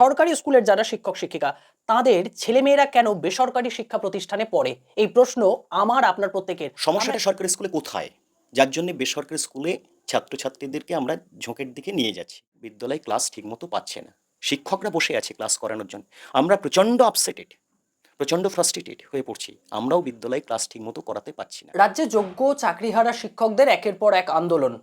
সরকারি স্কুলের যারা শিক্ষক শিক্ষিকা তাদের ছেলেমেয়েরা কেন বেসরকারি শিক্ষা প্রতিষ্ঠানে পড়ে? এই প্রশ্ন আমার আপনার প্রত্যেকের। সমস্যাটা সরকারি স্কুলে কোথায়? যার জন্য বেসরকারি স্কুলে ছাত্রছাত্রীদেরকে আমরা ঝোঁকের দিকে নিয়ে যাচ্ছি। বিদ্যালয় ক্লাস ঠিকমতো পাচ্ছে না। শিক্ষকরা বসে আছে ক্লাস করানোর জন্য। আমরা প্রচণ্ড আপসেটেড প্রচণ্ড ফ্রাস্ট্রেটেড হয়ে পড়ছি। আমরাও বিদ্যালয়ে ক্লাস ঠিকমতো করাতে পারছি না। রাজ্যে যোগ্য চাকরিহারা শিক্ষকদের একের পর এক আন্দোলন।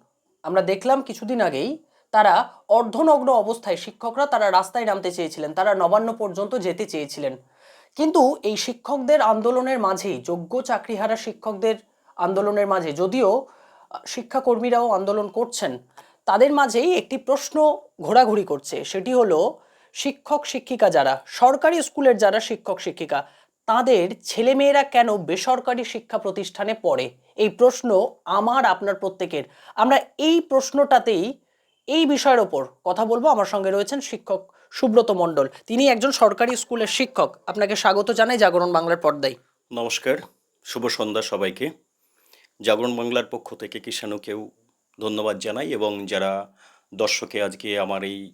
আমরা দেখলাম কিছুদিন আগেই তারা অর্ধনগ্ন অবস্থায় শিক্ষকরা তারা রাস্তায় নামতে চেয়েছিলেন, তারা নবান্ন পর্যন্ত যেতে চেয়েছিলেন। কিন্তু এই শিক্ষকদের আন্দোলনের মাঝেই, যোগ্য চাকরিহারা শিক্ষকদের আন্দোলনের মাঝে, যদিও শিক্ষাকর্মীরাও আন্দোলন করছেন, তাদের মাঝেই একটি প্রশ্ন ঘোরাঘুরি করছে। সেটি হলো, শিক্ষক শিক্ষিকা যারা, সরকারি স্কুলের যারা শিক্ষক শিক্ষিকা, তাদের ছেলেমেয়েরা কেন বেসরকারি শিক্ষা প্রতিষ্ঠানে পড়ে? এই প্রশ্ন আমার, আপনার প্রত্যেকের। আমরা এই প্রশ্নটাতেই এই বিষয়ের ওপর কথা বলব। আমার সঙ্গে রয়েছেন শিক্ষক সুব্রত মণ্ডল। তিনি একজন সরকারি স্কুলের শিক্ষক। আপনাকে স্বাগত জানাই জাগরণ বাংলার পর্দায়। নমস্কার শুভ সন্ধ্যা সবাইকে। জাগরণ বাংলার পক্ষ থেকে কিষাণুকেও ধন্যবাদ জানাই এবং যারা দর্শকে আজকে আমার এই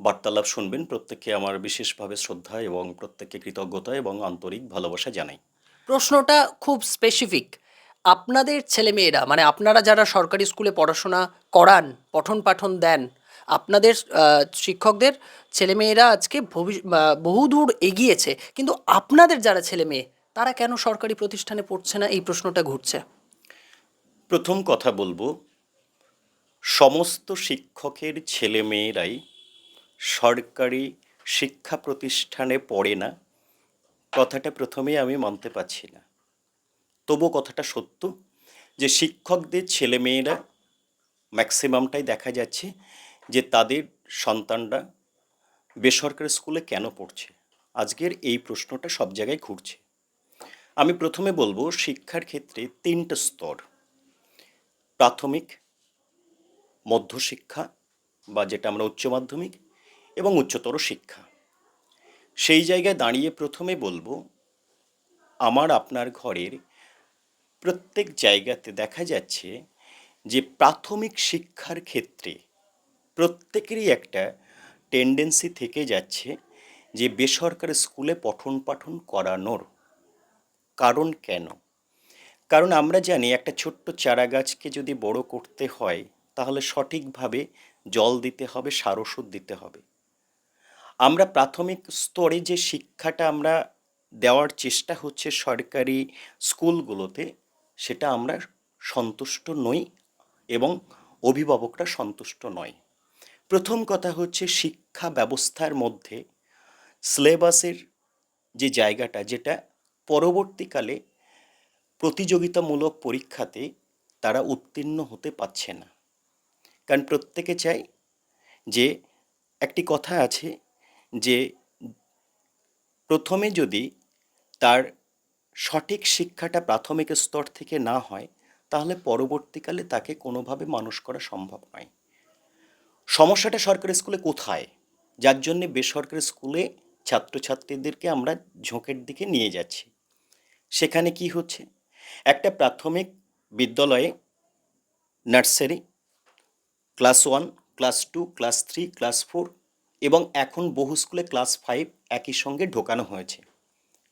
বার্তালাপ শুনবেন প্রত্যেককে আমার বিশেষভাবে শ্রদ্ধা এবং প্রত্যেককে কৃতজ্ঞতা এবং আন্তরিক ভালোবাসা জানাই। প্রশ্নটা খুব স্পেসিফিক আপনাদের ছেলেমেয়েরা মানে আপনারা যারা সরকারি স্কুলে পড়াশোনা করান, পঠন পাঠন দেন, আপনাদের শিক্ষকদের ছেলেমেয়েরা আজকে বহুদূর এগিয়েছে। কিন্তু আপনাদের যারা ছেলেমেয়ে, তারা কেন সরকারি প্রতিষ্ঠানে পড়ছে না? এই প্রশ্নটা ঘুরছে। প্রথম কথা বলব, সমস্ত শিক্ষকের ছেলেমেয়েরাই সরকারি শিক্ষা প্রতিষ্ঠানে পড়ে না। কথাটা প্রথমে আমি মানতে পারছি না। তবু কথাটা সত্য যে শিক্ষকদের ছেলেমেয়েরা ম্যাক্সিমামটাই দেখা যাচ্ছে যে তাদের সন্তানরা বেসরকারি স্কুলে কেন পড়ছে? আজকের এই প্রশ্নটা সব জায়গায় ঘুরছে। আমি প্রথমে বলব, শিক্ষার ক্ষেত্রে তিনটা স্তর। প্রাথমিক, মধ্যশিক্ষা বা যেটা আমরা উচ্চ মাধ্যমিক এবং উচ্চতর শিক্ষা। সেই জায়গায় দাঁড়িয়ে প্রথমে বলব, আমার আপনার ঘরের প্রত্যেক জায়গাতে দেখা যাচ্ছে যে প্রাথমিক শিক্ষার ক্ষেত্রে প্রত্যেকেরই একটা টেন্ডেন্সি থেকে যাচ্ছে যে বেসরকারি স্কুলে পঠন পাঠন করানোর। কারণ কেন? কারণ আমরা জানি একটা ছোট্ট চারা গাছকে যদি বড় করতে হয়, তাহলে সঠিকভাবে জল দিতে হবে, সার ওষুধ দিতে হবে। আমরা প্রাথমিক স্তরে যে শিক্ষাটা আমরা দেওয়ার চেষ্টা হচ্ছে সরকারি স্কুলগুলোতে সেটা আমরা সন্তুষ্ট নই এবং অভিভাবকরা সন্তুষ্ট নয়। প্রথম কথা হচ্ছে শিক্ষা ব্যবস্থার মধ্যে সিলেবাসের যে জায়গাটা, যেটা পরবর্তীকালে প্রতিযোগিতামূলক পরীক্ষাতে তারা উত্তীর্ণ হতে পারছে না। কারণ প্রত্যেকে চায় যে, একটি কথা আছে যে, প্রথমে যদি তার সঠিক শিক্ষাটা প্রাথমিক স্তর থেকে না হয়, তাহলে পরবর্তীকালে তাকে কোনোভাবে মানুষ করা সম্ভব নয়। সমস্যাটা সরকারি স্কুলে কোথায়? যার জন্যে বেসরকারি স্কুলে ছাত্রছাত্রীদেরকে আমরা ঝোঁকের দিকে নিয়ে যাচ্ছি। সেখানে কি হচ্ছে? একটা প্রাথমিক বিদ্যালয়ে nursery, class one, class two, class three, class four এবং এখন বহু স্কুলে ক্লাস ফাইভ একই সঙ্গে ঢোকানো হয়েছে।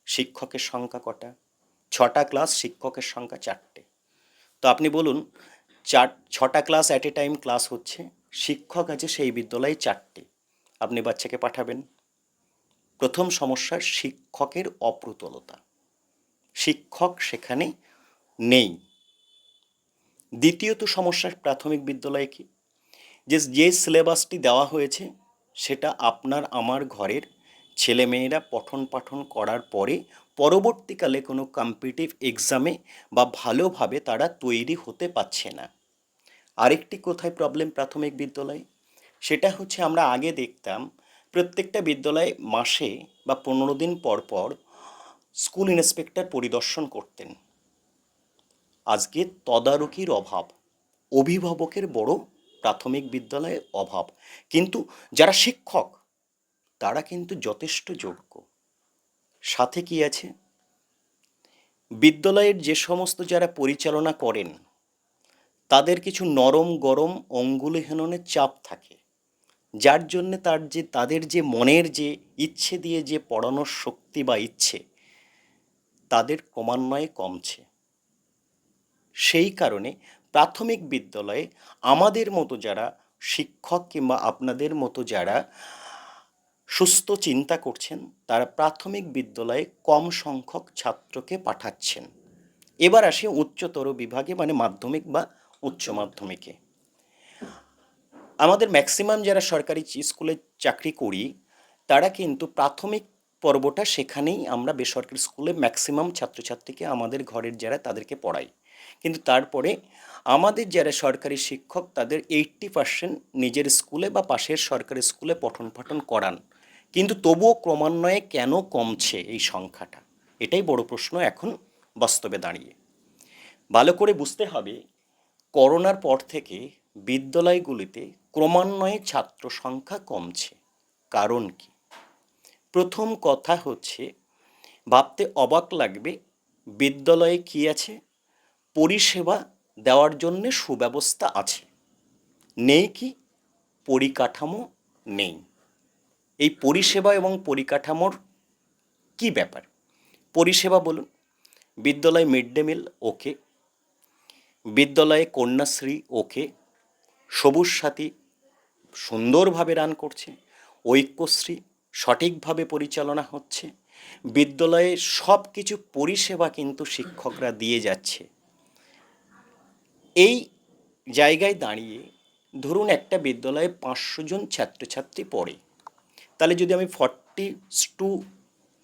শিক্ষকের সংখ্যা কটা? ছটা ক্লাস শিক্ষকের সংখ্যা চারটে। তো আপনি বলুন, চার, ছটা class at a time class হচ্ছে, শিক্ষক আছে সেই বিদ্যালয়ে চারটে। আপনি বাচ্চাকে পাঠাবেন। প্রথম সমস্যা, শিক্ষকের অপ্রতুলতা। শিক্ষক সেখানে নেই। দ্বিতীয়ত সমস্যা প্রাথমিক বিদ্যালয়ে কি? যে যে সিলেবাসটি দেওয়া হয়েছে, সেটা আপনার, আমার ঘরের ছেলেমেয়েরা পঠন পাঠন করার পরে পরবর্তীকালে কোনো কম্পিটিভ এক্সামে বা ভালোভাবে তারা তৈরি হতে পারছে না। আরেকটি কোথায় প্রবলেম প্রাথমিক বিদ্যালয়ে? সেটা হচ্ছে আমরা আগে দেখতাম প্রত্যেকটা বিদ্যালয়ে মাসে বা পনেরো দিন পর পর স্কুল ইন্সপেক্টর পরিদর্শন করতেন। আজকে তদারকির অভাব, অভিভাবকের বড় প্রাথমিক বিদ্যালয়ে অভাব। কিন্তু যারা শিক্ষক তারা কিন্তু যথেষ্ট যোগ্য। সাথে কি আছে? বিদ্যালয়ের যে সমস্ত যারা পরিচালনা করেন, তাদের কিছু নরম গরম অঙ্গুলিহীনের চাপ থাকে, যার জন্যে তার যে, তাদের যে মনের যে ইচ্ছে দিয়ে যে পড়ানোর শক্তি বা ইচ্ছে, তাদের ক্রমান্বয়ে কমছে। সেই কারণে প্রাথমিক বিদ্যালয়ে আমাদের মতো যারা শিক্ষক কিংবা আপনাদের মতো যারা সুস্থ চিন্তা করছেন, তারা প্রাথমিক বিদ্যালয়ে কম সংখ্যক ছাত্রকে পাঠাচ্ছেন। এবার আসি উচ্চতর বিভাগে মানে মাধ্যমিক বা উচ্চ মাধ্যমিকে। আমাদের ম্যাক্সিমাম যারা সরকারি স্কুলে চাকরি করি, তারা কিন্তু প্রাথমিক পর্বটা সেখানেই আমরা বেসরকারি স্কুলে ম্যাক্সিমাম ছাত্রছাত্রীকে আমাদের ঘরের যারা তাদেরকে পড়াই। কিন্তু তারপরে আমাদের যারা সরকারি শিক্ষক, তাদের এইট্টি পার্সেন্ট নিজের স্কুলে বা পাশের সরকারি স্কুলে পঠন পাঠন করান। কিন্তু তবুও ক্রমান্বয়ে কেন কমছে এই সংখ্যাটা? এটাই বড় প্রশ্ন এখন বাস্তবে দাঁড়িয়ে। ভালো করে বুঝতে হবে, করোনার পর থেকে বিদ্যালয়গুলিতে ক্রমান্বয়ে ছাত্র সংখ্যা কমছে। কারণ কি? প্রথম কথা হচ্ছে, ভাবতে অবাক লাগবে, বিদ্যালয়ে কি আছে? পরিষেবা দেওয়ার জন্যে সুব্যবস্থা আছে। নেই কি? পরিকাঠামো নেই। এই পরিষেবা এবং পরিকাঠামোর কি ব্যাপার? পরিষেবা বলুন। বিদ্যালয় মিড ডে মিল, ওকে। বিদ্যালয়ে কন্যাশ্রী, ওকে। সবুজ সাথী সুন্দরভাবে রান করছে। ঐক্যশ্রী সঠিকভাবে পরিচালনা হচ্ছে। বিদ্যালয়ে সব কিছু পরিষেবা কিন্তু শিক্ষকরা দিয়ে যাচ্ছে। এই জায়গায় দাঁড়িয়ে ধরুন একটা বিদ্যালয়ে পাঁচশো জন ছাত্রছাত্রী পড়ে। তাহলে যদি আমি ফর্টি টু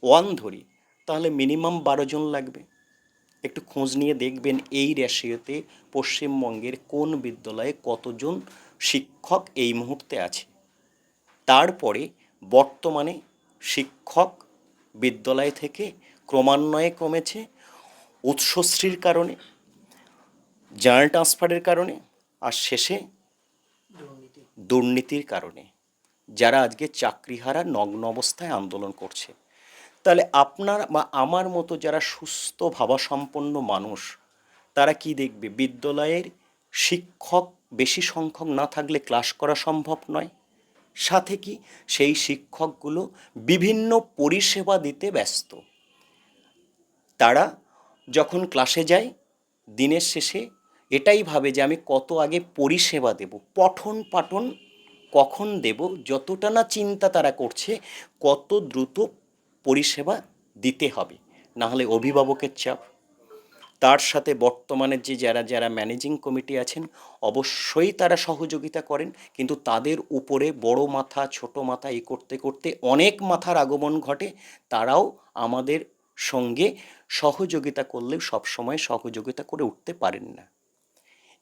ওয়ান ধরি, তাহলে মিনিমাম বারো জন লাগবে। একটু খোঁজ নিয়ে দেখবেন এই রেশিওতে পশ্চিমবঙ্গের কোন বিদ্যালয়ে কতজন শিক্ষক এই মুহূর্তে আছে। তারপরে বর্তমানে শিক্ষক বিদ্যালয় থেকে ক্রমান্বয়ে কমেছে, উৎসশ্রীর কারণে, জার্নাল ট্রান্সফারের কারণে, আর শেষে দুর্নীতির কারণে। যারা আজকে চাকরিহারা নগ্ন অবস্থায় আন্দোলন করছে। তাহলে আপনার বা আমার মতো যারা সুস্থ, ভাবাসম্পন্ন মানুষ, তারা কি দেখবে? বিদ্যালয়ের শিক্ষক বেশি সংখ্যক না থাকলে ক্লাস করা সম্ভব নয়? সাথে কি সেই শিক্ষকগুলো বিভিন্ন পরিষেবা দিতে ব্যস্ত? তারা যখন ক্লাসে যায়, দিনের শেষে এটাই ভাবে যে আমি কত আগে পরিষেবা দেব। পঠন পাঠন কখন দেব, যতটা না চিন্তা তারা করছে, কত দ্রুত পরিষেবা দিতে হবে। না হলে অভিভাবকের চাপ। তার সাথে বর্তমানে যে যারা যারা ম্যানেজিং কমিটি আছেন, অবশ্যই তারা সহযোগিতা করেন, কিন্তু তাদের উপরে বড় মাথা, ছোট মাথা এই করতে করতে অনেক মাথার আগমন ঘটে। তারাও আমাদের সঙ্গে সহযোগিতা করলেও সবসময় সহযোগিতা করে উঠতে পারেন না।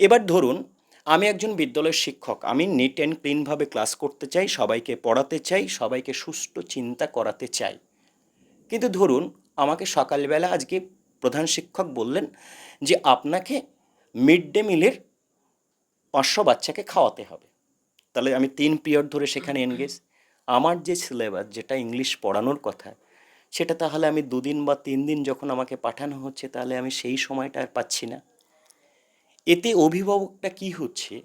এবার ধরুন আমি একজন বিদ্যালয়ের শিক্ষক। আমি নিট অ্যান্ড ক্লিনভাবে ক্লাস করতে চাই, সবাইকে পড়াতে চাই, সবাইকে সুষ্ঠু চিন্তা করাতে চাই। কিন্তু ধরুন, আমাকে সকালবেলা আজকে প্রধান শিক্ষক বললেন যে, আপনাকে মিড ডে মিলের পাঁচশো বাচ্চাকে খাওয়াতে হবে। তাহলে আমি তিন পিরিয়ড ধরে সেখানে এনগেজ আমার যে সিলেবাস যেটা ইংলিশ পড়ানোর কথা, সেটা তাহলে আমি দুদিন বা তিন দিন যখন আমাকে পাঠানো হচ্ছে, তাহলে আমি সেই সময়টা আর পাচ্ছি না। এতে অভিভাবকটা কি হচ্ছে?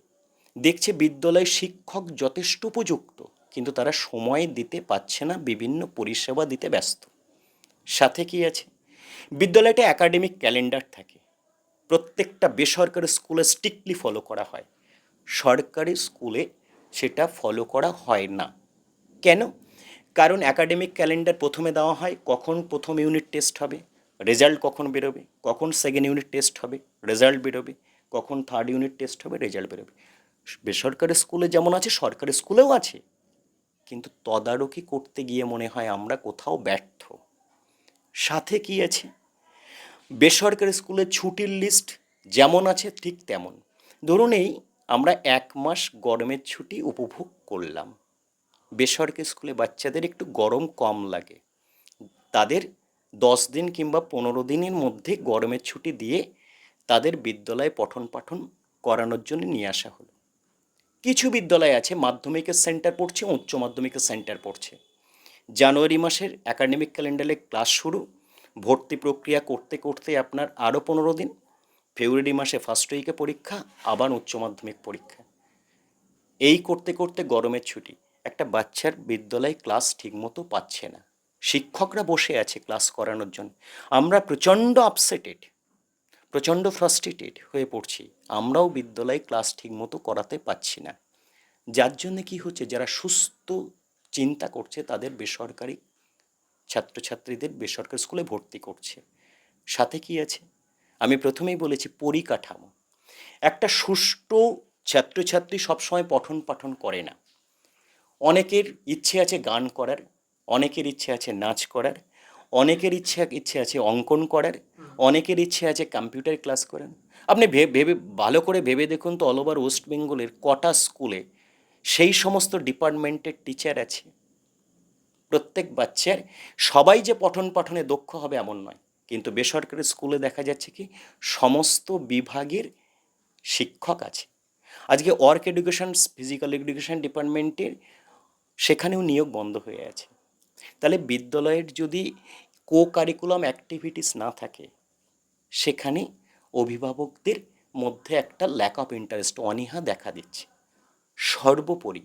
দেখছে বিদ্যালয়ে শিক্ষক যথেষ্ট উপযুক্ত, কিন্তু তারা সময় দিতে পারছে না, বিভিন্ন পরিষেবা দিতে ব্যস্ত। সাথে কি আছে? বিদ্যালয়টা একাডেমিক ক্যালেন্ডার থাকে। প্রত্যেকটা বেসরকারি স্কুলে স্ট্রিক্টলি ফলো করা হয়। সরকারি স্কুলে সেটা ফলো করা হয় না। কেন? কারণ একাডেমিক ক্যালেন্ডার প্রথমে দেওয়া হয় কখন প্রথম ইউনিট টেস্ট হবে রেজাল্ট কখন বেরোবে, কখন সেকেন্ড ইউনিট টেস্ট হবে রেজাল্ট বেরোবে। কখন থার্ড ইউনিট টেস্ট হবে রেজাল্ট বেরোবে। বেসরকারি স্কুলে যেমন আছে, সরকারি স্কুলেও আছে। কিন্তু তদারকি করতে গিয়ে মনে হয় আমরা কোথাও ব্যর্থ। সাথে কি আছে? বেসরকারি স্কুলে ছুটির লিস্ট যেমন আছে, ঠিক তেমন। ধরুন এই আমরা এক মাস গরমের ছুটি উপভোগ করলাম। বেসরকারি স্কুলে বাচ্চাদের একটু গরম কম লাগে। তাদের দশ দিন কিংবা পনেরো দিনের মধ্যে গরমের ছুটি দিয়ে তাদের বিদ্যালয়ে পঠন পাঠন করানোর জন্য নিয়ে আসা হলো। কিছু বিদ্যালয় আছে, মাধ্যমিকের সেন্টার পড়ছে, উচ্চ মাধ্যমিকের সেন্টার পড়ছে। জানুয়ারি মাসের একাডেমিক ক্যালেন্ডারে ক্লাস শুরু। ভর্তি প্রক্রিয়া করতে করতে আপনার আরও পনেরো দিন। ফেব্রুয়ারি মাসে ফার্স্ট উইকে পরীক্ষা, আবার উচ্চ মাধ্যমিক পরীক্ষা। এই করতে করতে গরমের ছুটি। একটা বাচ্চার বিদ্যালয়ে ক্লাস ঠিকমতো পাচ্ছে না। শিক্ষকরা বসে আছে ক্লাস করানোর জন্য। আমরা প্রচণ্ড আপসেটেড প্রচণ্ড ফ্রাস্ট্রেটেড হয়ে পড়ছি। আমরাও বিদ্যালয়ে ক্লাস ঠিকমতো করাতে পারছি না। যার জন্য কি হচ্ছে, যারা সুস্থ চিন্তা করছে, তাদের বেসরকারি ছাত্রছাত্রীদের বেসরকারি স্কুলে ভর্তি করছে। সাথে কি আছে? আমি প্রথমেই বলেছি পরিকাঠামো। একটা সুষ্ঠু ছাত্রছাত্রী সবসময় পঠন পাঠন করে না। অনেকের ইচ্ছে আছে গান করার, অনেকের ইচ্ছে আছে নাচ করার অনেকের ইচ্ছে ইচ্ছে আছে অঙ্কন করার, অনেকের ইচ্ছে আছে কম্পিউটার ক্লাস করেন আপনি ভেবে, ভালো করে ভেবে দেখুন তো অল ওভার ওয়েস্ট বেঙ্গলের কটা স্কুলে সেই সমস্ত ডিপার্টমেন্টের টিচার আছে। প্রত্যেক বাচ্চার সবাই যে পঠন পাঠনে দক্ষ হবে এমন নয়। কিন্তু বেসরকারি স্কুলে দেখা যাচ্ছে কি সমস্ত বিভাগের শিক্ষক আছে। আজকে ওয়ার্ক এডুকেশন ফিজিক্যাল এডুকেশন ডিপার্টমেন্টের সেখানেও নিয়োগ বন্ধ হয়ে আছে। তাহলে বিদ্যালয়ের যদি কো কারিকুলাম অ্যাক্টিভিটিস না থাকে, সেখানে অভিভাবকদের মধ্যে একটা ল্যাক অফ ইন্টারেস্ট অনীহা দেখা দিচ্ছে। সর্বোপরি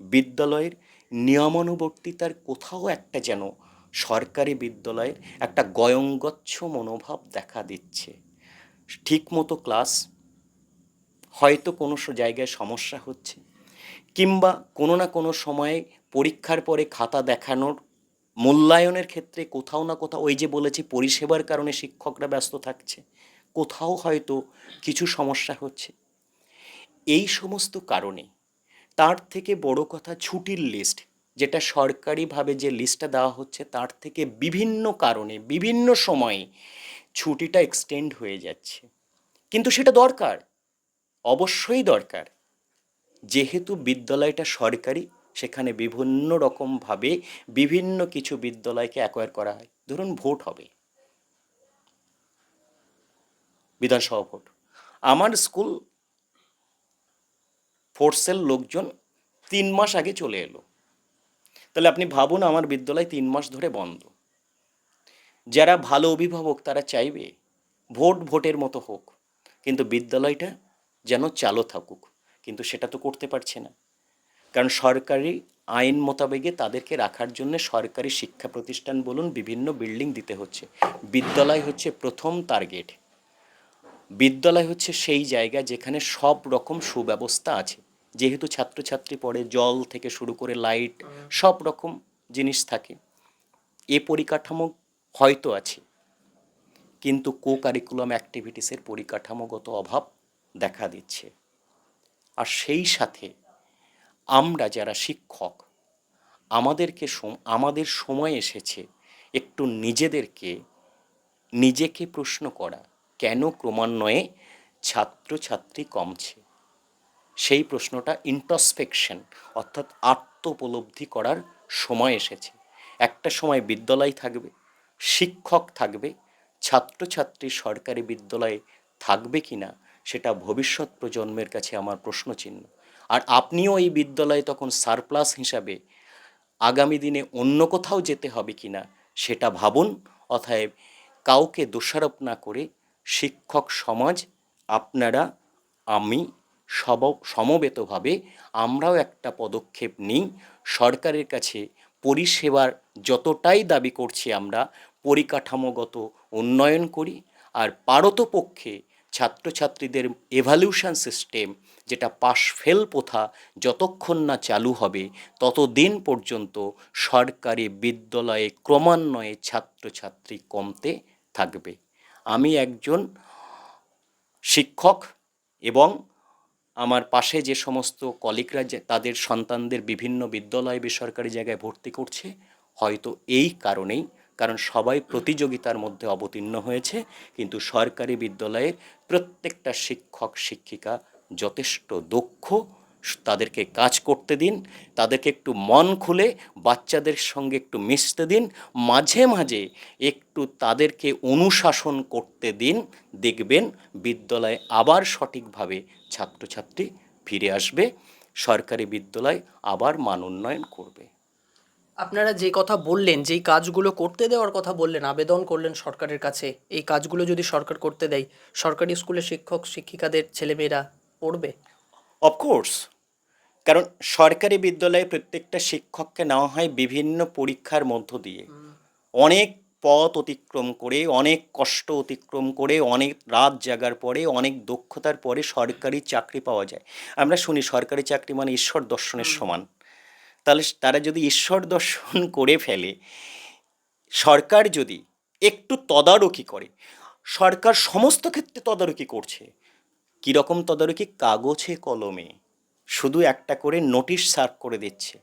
বিদ্যালয়ের নিয়মানুবর্তিতার কোথাও একটা যেন সরকারি বিদ্যালয়ের একটা গয়ঙ্গচ্ছ মনোভাব দেখা দিচ্ছে। ঠিকমতো ক্লাস হয়তো কোনো জায়গায় সমস্যা হচ্ছে, কিংবা কোনো না কোনো সময়ে পরীক্ষার পরে খাতা দেখানোর মূল্যায়নের ক্ষেত্রে কোথাও না কোথাও ওই যে বলেছি পরিষেবার কারণে শিক্ষকরা ব্যস্ত থাকছে, কোথাও হয়তো কিছু সমস্যা হচ্ছে। এই সমস্ত কারণে তার থেকে বড় কথা ছুটির লিস্ট যেটা সরকারিভাবে যে লিস্টটা দেওয়া হচ্ছে তার থেকে বিভিন্ন কারণে, বিভিন্ন সময়ে ছুটিটা এক্সটেন্ড হয়ে যাচ্ছে। কিন্তু সেটা দরকার, অবশ্যই দরকার। যেহেতু বিদ্যালয়টা সরকারি সেখানে বিভিন্ন রকমভাবে বিভিন্ন কিছু বিদ্যালয়কে অ্যাকোয়ার করা হয়। ধরুন ভোট হবে। বিধানসভা ভোট। আমার স্কুল ফোর্সের লোকজন তিন মাস আগে চলে এলো। তাহলে আপনি ভাবুন আমার বিদ্যালয় তিন মাস ধরে বন্ধ। যারা ভালো অভিভাবক তারা চাইবে ভোট ভোটের মতো হোক। কিন্তু বিদ্যালয়টা যেন চালু থাকুক। কিন্তু সেটা তো করতে পারছে না। কারণ সরকারি আইন মোতাবেকে তাদেরকে রাখার জন্য সরকারি শিক্ষা প্রতিষ্ঠান বলুন বিভিন্ন বিল্ডিং দিতে হচ্ছে। বিদ্যালয় হচ্ছে প্রথম টার্গেট। বিদ্যালয় হচ্ছে সেই জায়গা যেখানে সব রকম সুব্যবস্থা আছে। যেহেতু ছাত্রছাত্রী পড়ে, জল থেকে শুরু করে লাইট, সব রকম জিনিস থাকে। এ পরিকাঠামো হয়তো আছে। কিন্তু কো কারিকুলাম অ্যাক্টিভিটিসের পরিকাঠামোগত অভাব দেখা দিচ্ছে। আর সেই সাথে আমরা যারা শিক্ষক, আমাদেরকে আমাদের সময় এসেছে একটু নিজেদেরকে, নিজেকে প্রশ্ন করা, কেন ক্রমান্বয়ে ছাত্রছাত্রী কমছে? সেই প্রশ্নটা ইন্ট্রসপেকশন অর্থাৎ আত্মোপলব্ধি করার সময় এসেছে। একটা সময় বিদ্যালয় থাকবে, শিক্ষক থাকবে, ছাত্রছাত্রী সরকারি বিদ্যালয়ে থাকবে কি না সেটা ভবিষ্যৎ প্রজন্মের কাছে আমার প্রশ্নচিহ্ন। আর আপনিও এই বিদ্যালয়ে তখন সারপ্লাস হিসাবে আগামী দিনে অন্য কোথাও যেতে হবে কি না সেটা ভাবুন, অতএব কাউকে দোষারোপ না করে শিক্ষক সমাজ, আপনারা, আমি সব, সমবেতভাবে আমরাও একটা পদক্ষেপ নিই। সরকারের কাছে পরিষেবার যতটাই দাবি করছি আমরা, পরিকাঠামোগত উন্নয়ন করি আর পারতপক্ষে ছাত্রছাত্রীদের এভালিউশন সিস্টেম যেটা পাশ ফেল প্রথা যতক্ষণ না চালু হবে, ততদিন পর্যন্ত সরকারি বিদ্যালয়ে ক্রমান্বয়ে ছাত্রছাত্রী কমতে থাকবে। আমি একজন শিক্ষক এবং আমার পাশে যে সমস্ত কলিগরা যে তাদের সন্তানদের বিভিন্ন বিদ্যালয়ে বেসরকারি জায়গায় ভর্তি করছে, হয়তো এই কারণেই কারণ সবাই প্রতিযোগিতার মধ্যে অবতীর্ণ হয়েছে, কিন্তু সরকারি বিদ্যালয়ের প্রত্যেকটা শিক্ষক, শিক্ষিকা যথেষ্ট দক্ষ। তাদেরকে কাজ করতে দিন, তাদেরকে একটু মন খুলে, বাচ্চাদের সঙ্গে একটু মিশতে দিন, মাঝে মাঝে একটু তাদেরকে অনুশাসন করতে দিন, দেখবেন বিদ্যালয়ে আবার সঠিকভাবে ছাত্রছাত্রী ফিরে আসবে, সরকারি বিদ্যালয় আবার মান উন্নয়ন করবে। আপনারা যে কথা বললেন যেই কাজগুলো করতে দেওয়ার কথা বললেন আবেদন করলেন সরকারের কাছে এই কাজগুলো যদি সরকার করতে দেয় সরকারি স্কুলে শিক্ষক শিক্ষিকাদের ছেলেমেয়েরা পড়বে? অফকোর্স কারণ সরকারি বিদ্যালয়ে প্রত্যেকটা শিক্ষককে নেওয়া হয় বিভিন্ন পরীক্ষার মধ্য দিয়ে। অনেক পথ অতিক্রম করে অনেক কষ্ট অতিক্রম করে অনেক রাত জাগার পরে অনেক দক্ষতার পরে সরকারি চাকরি পাওয়া যায়। আমরা শুনি সরকারি চাকরি মানে ঈশ্বর দর্শনের সমান। তাহলে তারা যদি ঈশ্বর দর্শন করে ফেলে, সরকার যদি একটু তদারকি করে, সরকার সমস্ত ক্ষেত্রে তদারকি করছে, কীরকম তদারকি? কাগজে, কলমে। শুধু একটা করে নোটিশ সার্ভ করে দিচ্ছে।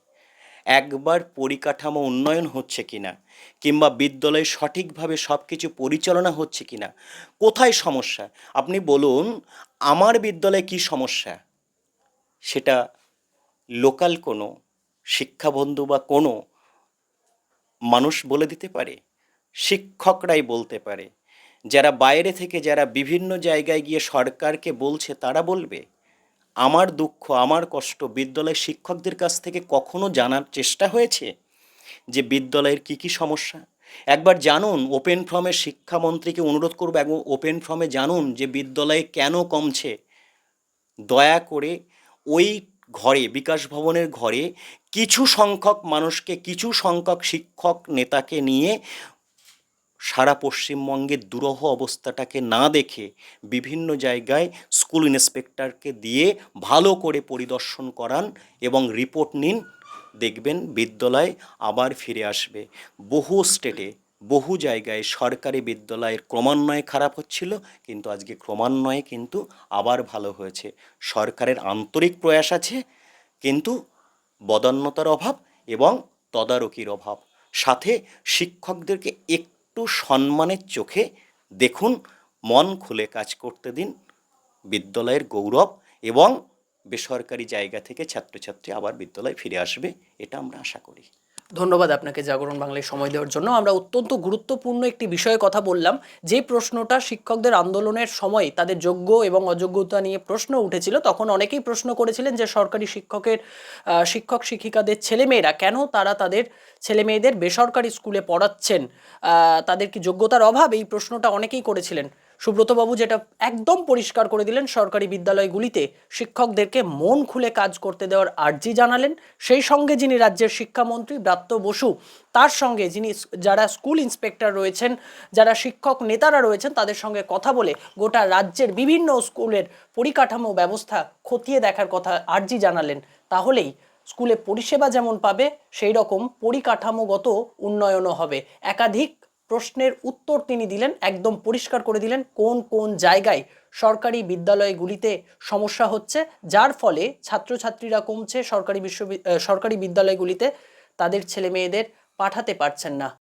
একবার পরিকাঠামো উন্নয়ন হচ্ছে কিনা, কিংবা বিদ্যালয়ে সঠিকভাবে সব কিছু পরিচালনা হচ্ছে কি না কোথায় সমস্যা? আপনি বলুন, আমার বিদ্যালয়ে কি সমস্যা? সেটা লোকাল কোনো শিক্ষাবন্ধু বা কোনো মানুষ বলে দিতে পারে, শিক্ষকরাই বলতে পারে। যারা বাইরে থেকে যারা বিভিন্ন জায়গায় গিয়ে সরকারকে বলছে, তারা বলবে, আমার দুঃখ, আমার কষ্ট বিদ্যালয়ের শিক্ষকদের কাছ থেকে কখনো জানার চেষ্টা হয়েছে যে বিদ্যালয়ের কি কি সমস্যা? একবার জানুন, ওপেন ফর্মে শিক্ষামন্ত্রীকে অনুরোধ করব, এবং ওপেন ফর্মে জানুন যে বিদ্যালয়ে কেন কমছে। দয়া করে ওই ঘরে, বিকাশ ভবনের ঘরে কিছু সংখ্যক মানুষকে, কিছু সংখ্যক শিক্ষক নেতাকে নিয়ে সারা পশ্চিমবঙ্গের দুরহ অবস্থাটাকে না দেখে বিভিন্ন জায়গায় স্কুল ইন্সপেক্টরকে দিয়ে ভালো করে পরিদর্শন করান এবং রিপোর্ট নিন, দেখবেন বিদ্যালয় আবার ফিরে আসবে। বহু স্টেটে, বহু জায়গায় সরকারি বিদ্যালয়ের ক্রমান্বয়ে খারাপ হচ্ছিল, কিন্তু আজকে ক্রমান্বয়ে কিন্তু আবার ভালো হয়েছে। সরকারের আন্তরিক প্রয়াস আছে, কিন্তু বদান্যতার অভাব এবং তদারকির অভাব। সাথে শিক্ষকদেরকে একটু সম্মানের চোখে দেখুন, মন খুলে কাজ করতে দিন, বিদ্যালয়ের গৌরব এবং বেসরকারি জায়গা থেকে ছাত্রছাত্রী আবার বিদ্যালয়ে ফিরে আসবে, এটা আমরা আশা করি। ধন্যবাদ আপনাকে জাগরণ বাংলায় সময় দেওয়ার জন্য। আমরা অত্যন্ত গুরুত্বপূর্ণ একটি বিষয়ে কথা বললাম। যে প্রশ্নটা শিক্ষকদের আন্দোলনের সময় তাদের যোগ্য এবং অযোগ্যতা নিয়ে প্রশ্ন উঠেছিল, তখন অনেকেই প্রশ্ন করেছিলেন যে সরকারি শিক্ষকের শিক্ষক শিক্ষিকাদের ছেলেমেয়েরা কেন তারা তাদের ছেলেমেয়েদের বেসরকারি স্কুলে পড়াচ্ছেন? তাদের কি যোগ্যতার অভাব? এই প্রশ্নটা অনেকেই করেছিলেন। সুব্রতবাবু যেটা একদম পরিষ্কার করে দিলেন, সরকারি বিদ্যালয়গুলিতে শিক্ষকদেরকে মন খুলে কাজ করতে দেওয়ার আর্জি জানালেন। সেই সঙ্গে যিনি রাজ্যের শিক্ষামন্ত্রী ব্রাত্য বসু, তার সঙ্গে যিনি যারা স্কুল ইন্সপেক্টর রয়েছেন, যারা শিক্ষক নেতারা রয়েছেন, তাদের সঙ্গে কথা বলে গোটা রাজ্যের বিভিন্ন স্কুলের পরিকাঠামো ব্যবস্থা খতিয়ে দেখার কথা আর্জি জানালেন। তাহলেই স্কুলে পরিষেবা যেমন পাবে সেই রকম পরিকাঠামোগত উন্নয়নও হবে। একাধিক প্রশ্নের উত্তর তিনি দিলেন, একদম পরিষ্কার করে দিলেন কোন কোন জায়গায় সরকারি বিদ্যালয়গুলিতে সমস্যা হচ্ছে, যার ফলে ছাত্রছাত্রীরা কমছে, সরকারি বিশ্ববি সরকারি বিদ্যালয়গুলিতে তাদের ছেলে মেয়েদের পাঠাতে পারছেন না।